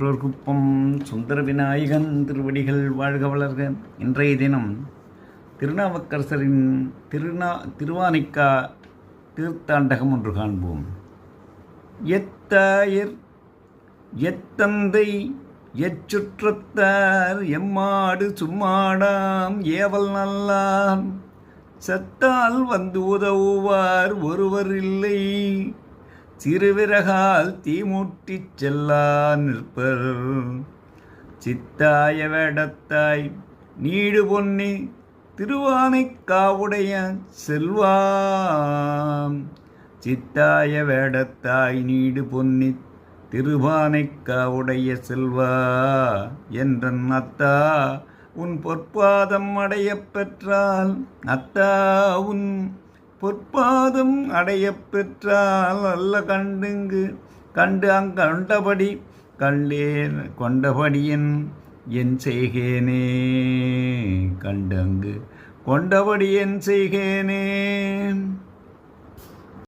குப்பம் சுந்தர விநாயகன் திருவடிகள் வாழ்க வளர்க. இன்றைய தினம் திருநாவுக்கரசரின் திருநா திருவானைக்கா தீர்த்தாண்டகம் ஒன்று காண்போம். எத்தாயர் எத்தந்தை எச்சுற்றத்தார் எம்மாடு சும்மாடாம் ஏவல் நல்லான் செத்தால் வந்து உதவுவார் ஒருவர் இல்லை. சிறுவிறகால் தீமூட்டிச் செல்லா நிற்பர். சித்தாய வேடத்தாய் நீடு பொன்னி திருவானை காவுடைய செல்வாம். சித்தாய வேடத்தாய் நீடு பொன்னி திருவானைக்காவுடைய செல்வா என்றன் அத்தா உன் பொற்பாதம் அடைய பெற்றால் அத்தா உன் பொற்பாதம் அடைய பெற்றால் அல்ல கண்டுங்கு? கண்டு அங்கண்டபடி கண்டேன் கொண்டபடியின் என் செய்கேனே. கண்டு அங்கு கொண்டபடி என் செய்கேனே.